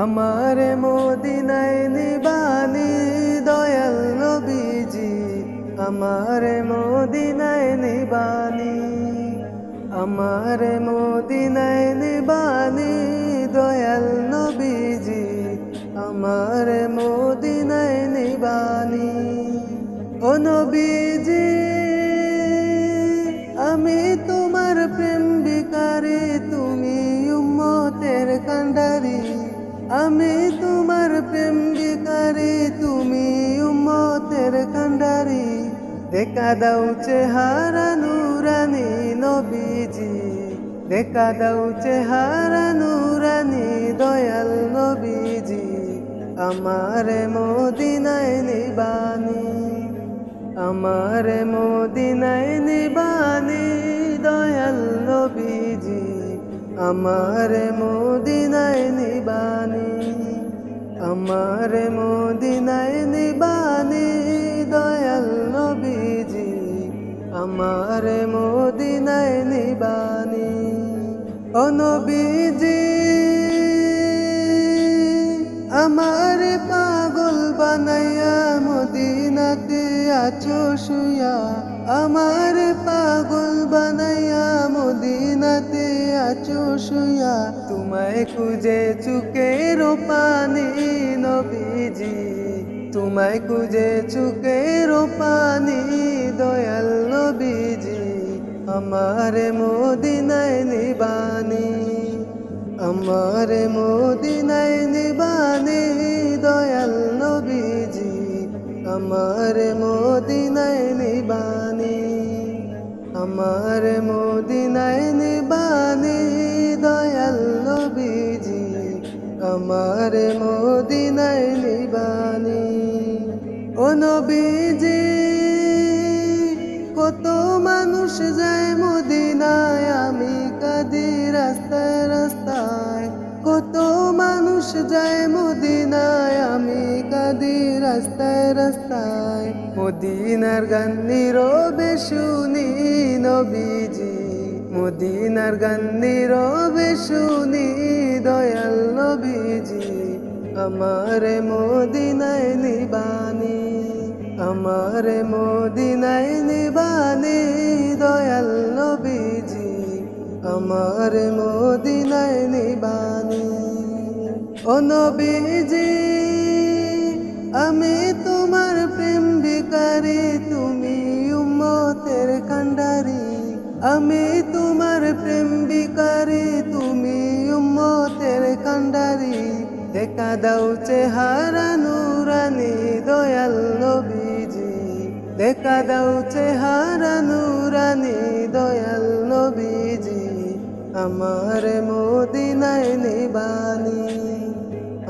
আমার মদিনায় নিবানি দয়াল নবীজি, আমার মদিনায় নিবানি, আমার মদিনায় নিবানি দয়াল নবীজি, আমার মদিনায় নিবানি। ও নবীজি, আমি তোমার প্রেম বিকারে তুমি উম্মতের কান্ডারি। আমি তোমার প্রেম বিকারে তুমি উম্মতের কান্ডারি দেখা দাও চেহারা নুরানি নবীজি। দেখা দাও চেহারা নুরানি দয়াল নবীজি। আমার মদিনায় নিবানি, আমার মদিনায় নিবানি দয়াল নবীজি। আমার মদিনায় নিবানি আমার মদিনায় নিবানি দয়াল নবীজি আমার মদিনায় নিবানি। ও নবীজি আমার পাগল বানাইয়া মদিনাতে আছো শুয়া, আমার পাগল বানাইয়া মদিনাতে আছো শুয়া। তোমায় খুঁজে চুকের পানি, নবীজি। তোমায় খুঁজে চুকের পানি, দয়াল নবীজি। আমার মদিনায় নিবানি, আমার মদিনায় নিবানি। আমার মদিনায় নিবানি, আমার মদিনায় নিবানি, দয়াল নবীজি, আমার মদিনায় নিবানি। ও নবীজি, কত মানুষ যায় মদিনায়, আমি কাদি রাস্তায় রাস্তায় যায় মদিনায়, আমি কাদি রাস্তায় রাস্তায়। মদিনার গান নীরবে শুনি নবীজি, মদিনার গান নীরবে শুনি দয়াল নবীজি। আমার মদিনায় নিবানি, আমার মদিনায় নিবানি দয়াল নবীজি। আমার মদিনায় নিবানি। ও নবীজি, আমি তোমার প্রেম বিকারি তুমি উম্মতের কান্ডারি আমি তোমার প্রেম বিকারি তুমি উম্মতের কান্ডারি দেখা দাও চেহারা নুরানি দয়াল নবীজি। দেখা দাও চেহারা নুরানি দয়াল নবীজি। আমার মদিনায় নিবানি।